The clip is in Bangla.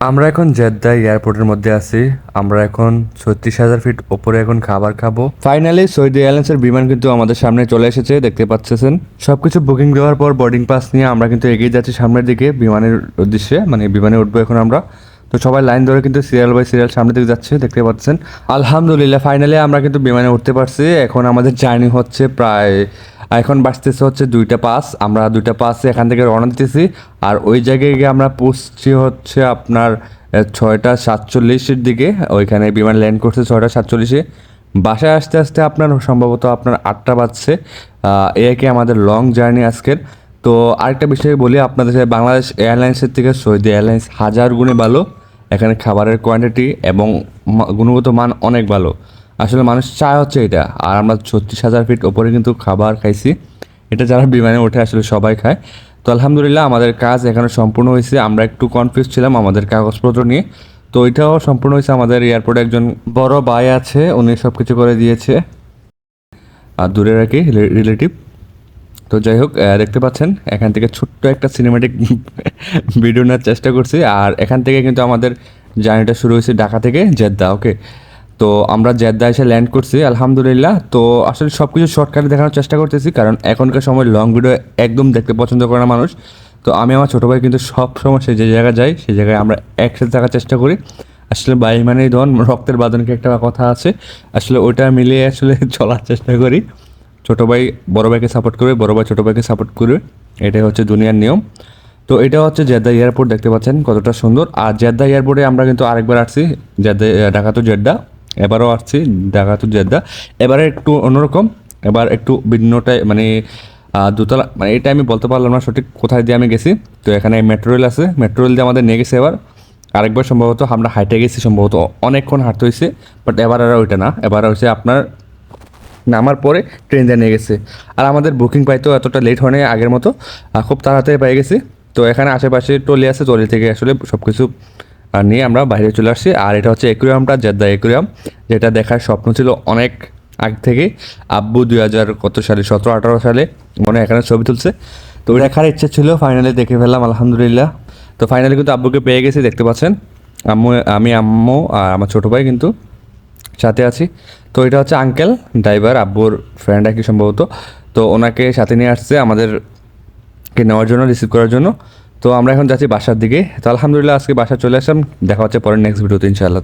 আমরা এখন জেদ্দা এয়ারপোর্টের মধ্যে আছি। আমরা এখন ছত্রিশ হাজার ফিট ওপরে এখন খাবার খাব। ফাইনালি সৌদি এয়ারলাইন্সের বিমান কিন্তু আমাদের সামনে চলে এসেছে দেখতে পাচ্ছেন। সবকিছু বুকিং দেওয়ার পর বোর্ডিং পাস নিয়ে আমরা কিন্তু এগিয়ে যাচ্ছি সামনের দিকে বিমানের উদ্দেশ্যে মানে বিমানে উঠবো এখন আমরা। তো সবাই লাইন ধরে কিন্তু সিরিয়াল বাই সিরিয়াল সামনের দিকে যাচ্ছে দেখতে পাচ্ছেন। আলহামদুলিল্লাহ ফাইনালি আমরা কিন্তু বিমানে উঠতে পারছি। এখন আমাদের জার্নি হচ্ছে প্রায় এখন বাঁচতেছে হচ্ছে দুইটা পাস। আমরা দুইটা পাসে এখান থেকে রওনা দিতেছি। আর ওই জায়গায় গিয়ে আমরা পৌঁছছি হচ্ছে আপনার ছয়টা সাতচল্লিশের দিকে। ওইখানে বিমান ল্যান্ড করছে ছয়টা সাতচল্লিশে। বাসায় আসতে আসতে আপনার সম্ভবত আপনার আটটা বাজছে। আহ, এই আর কি আমাদের লং জার্নি আজকের। তো আরেকটা বিষয় বলি আপনাদের বাংলাদেশ এয়ারলাইন্সের থেকে সৌদি এয়ারলাইন্স হাজার গুণে ভালো। এখানে খাবারের কোয়ান্টিটি এবং গুণগত মান অনেক ভালো। আসলে মানুষ চায় হচ্ছে এটা। আর আমরা ছত্রিশ হাজার ফিট ওপরে কিন্তু খাবার খাইছি। এটা যারা বিমানে ওঠে, আসলে সবাই খায়। তো আলহামদুলিল্লাহ আমাদের কাজ এখানে সম্পূর্ণ হয়েছে। আমরা একটু কনফিউজ ছিলাম আমাদের কাগজপত্র নিয়ে। তো এটাও সম্পূর্ণ হয়েছে আমাদের এয়ারপোর্টে একজন বড় ভাই আছে, উনি সব কিছু করে দিয়েছে। আর দূরের আর কি রিলেটিভ তো যাই হোক দেখতে পাচ্ছেন, এখান থেকে ছোট্ট একটা সিনেমেটিক ভিডিও নেওয়ার চেষ্টা করছি। আর এখান থেকে কিন্তু আমাদের জার্নিটা শুরু হয়েছে ঢাকা থেকে জেদ্দা ওকে তো আমরা জেদ্দা এসে ল্যান্ড করছি, আলহামদুলিল্লাহ। তো আসলে সব কিছু শর্টকাটে দেখানোর চেষ্টা করতেছি, কারণ এখনকার সময় লং ভিডিও একদম দেখতে পছন্দ করে না মানুষ। তো আমি আমার ছোটো ভাই কিন্তু সব সময় সে যে জায়গায় যাই সেই জায়গায় আমরা একসাথে থাকার চেষ্টা করি। আসলে বাই মানেই ধন, রক্তের বাদনকে একটা কথা আছে। আসলে ওটা মিলিয়ে আসলে চলার চেষ্টা করি। ছোটো ভাই, বড় ভাইকে সাপোর্ট করবে, বড় ভাই ছোটো ভাইকে সাপোর্ট করবে। এটাই হচ্ছে দুনিয়ার নিয়ম। তো এটা হচ্ছে জেদ্দা এয়ারপোর্ট দেখতে পাচ্ছেন, কতটা সুন্দর। আর জেদ্দা এয়ারপোর্টে আমরা কিন্তু আরেকবার আসছি, জেদ্দা ঢাকা টু জেদ্দা। এবারও আসছি ঢাকা জেদ্দা। এবারে একটু অন্যরকম, এবার একটু ভিন্নটাই মানে দোতলা মানে এটা আমি বলতে পারলাম না সঠিক কোথায় দিয়ে আমি গেছি। তো এখানে মেট্রো রেল আছে মেট্রো রেল দিয়ে আমাদের নিয়ে গেছে এবার। আরেকবার সম্ভবত আমরা হাইটে গেছি, সম্ভবত অনেকক্ষণ হাঁটতে হয়েছে বাট এবার আর ওইটা না। এবার হচ্ছে আপনার নামার পরে ট্রেন দিয়ে নিয়ে গেছে। আর আমাদের বুকিং পাইতেও এতটা লেট হয় আগের মতো। খুব তাড়াতাড়ি পেয়ে গেছি। তো এখানে আশেপাশে টলি আছে টলি থেকে আসলে সব কিছু নিয়ে আমরা বাইরে চলে আসছি। আর এটা হচ্ছে একুরিয়ামটা জেদ্দা একুরিয়াম যেটা দেখার স্বপ্ন ছিল অনেক আগ থেকে। আব্বু দুই হাজার কত সালে? সতেরো, আঠারো সালে মনে এখানে ছবি তুলছে। তো দেখার ইচ্ছা ছিল ফাইনালি দেখে ফেললাম, আলহামদুলিল্লাহ। তো ফাইনালি কিন্তু আব্বুকে পেয়ে গেছি, দেখতে পাচ্ছেন। আম্মু, আমি আম্মু আর আমার ছোটো ভাই কিন্তু। সাথে আছি। তো এটা হচ্ছে আঙ্কেল ড্রাইভার আব্বুর ফ্রেন্ড আর কি সম্ভবত। তো ওনাকে সাথে নিয়ে আসছে আমাদেরকে নেওয়ার জন্য রিসিভ করার জন্য। তো আমরা এখন যাচ্ছি বাসার দিকে। তো আলহামদুলিল্লাহ আজকে বাসা চলে আসলাম। দেখা হচ্ছে পরের নেক্সট ভিডিওতে ইনশাআল্লাহ।